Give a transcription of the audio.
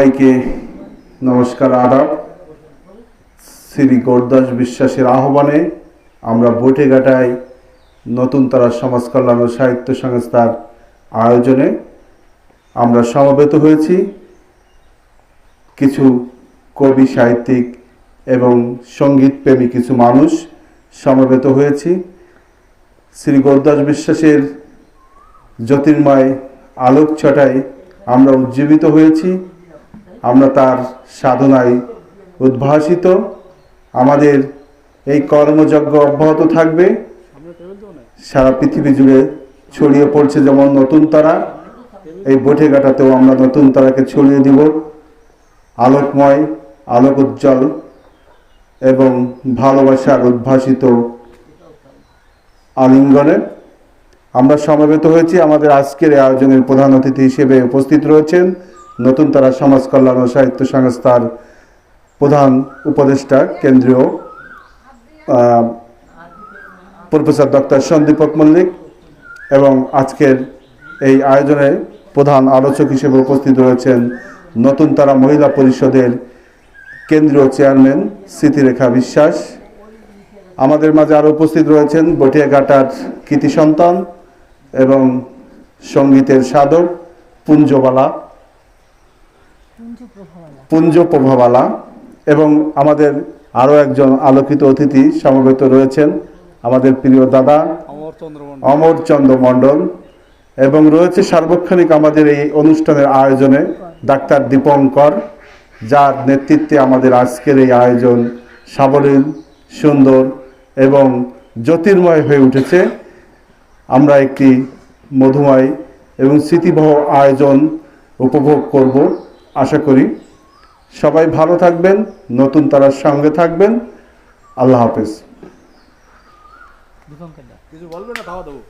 সবাইকে নমস্কার, আদাব। শ্রী গৌরদাস বিশ্বাসের আহ্বানে আমরা বটেঘাটায় নতুন তারা সমাজ কল্যাণ ও সাহিত্য সংস্থার আয়োজনে আমরা সমবেত হয়েছি। কিছু কবি, সাহিত্যিক এবং সংগীত প্রেমী কিছু মানুষ সমবেত হয়েছি। শ্রী গৌরদাস বিশ্বাসের জ্যোতির্ময় আলোক ছটায় আমরা উজ্জীবিত হয়েছি। আমরা তার সাধনায় উদ্ভাসিত। আমাদের এই কর্মযজ্ঞ অব্যাহত থাকবে। সারা পৃথিবী জুড়ে ছড়িয়ে পড়ছে যেমন নতুন তারা, এই বটেঘাটাতেও আমরা নতুন তারাকে ছড়িয়ে দিব। আলোকময় আলোক উজ্জ্বল এবং ভালোবাসার উদ্ভাসিত আলিঙ্গনে আমরা সমবেত হয়েছি। আমাদের আজকের আয়োজনের প্রধান অতিথি হিসেবে উপস্থিত রয়েছেন নতুন তারা সমাজ কল্যাণ ও সাহিত্য সংস্থার প্রধান উপদেষ্টা কেন্দ্রীয় প্রফেসর ডক্টর সন্দীপক মল্লিক এবং আজকের এই আয়োজনে প্রধান আলোচক হিসেবে উপস্থিত রয়েছেন নতুন তারা মহিলা পরিষদের কেন্দ্রীয় চেয়ারম্যান স্মৃতিরেখা বিশ্বাস। আমাদের মাঝে আরও উপস্থিত রয়েছেন বটিয়াঘাটার কৃতি সন্তান এবং সঙ্গীতের সাধক পুঞ্জবালা। পুঞ্জ প্রভাবালা এবং আমাদের আরও একজন আলোকিত অতিথি সমবেত রয়েছেন আমাদের প্রিয় দাদা অমরচন্দ্র মন্ডল মণ্ডল এবং রয়েছে সার্বক্ষণিক আমাদের এই অনুষ্ঠানের আয়োজনে ডাক্তার দীপঙ্কর যার নেতৃত্বে আমাদের আজকের এই আয়োজন সাবলীল সুন্দর এবং জ্যোতির্ময় হয়ে উঠেছে। আমরা একটি মধুময় এবং স্মৃতিবহ আয়োজন উপভোগ করব। আশা করি সবাই ভালো থাকবেন নতুন তারার সঙ্গে থাকবেন। আল্লাহ হাফেজ। কিছু বলবে না? খাওয়া দেবো।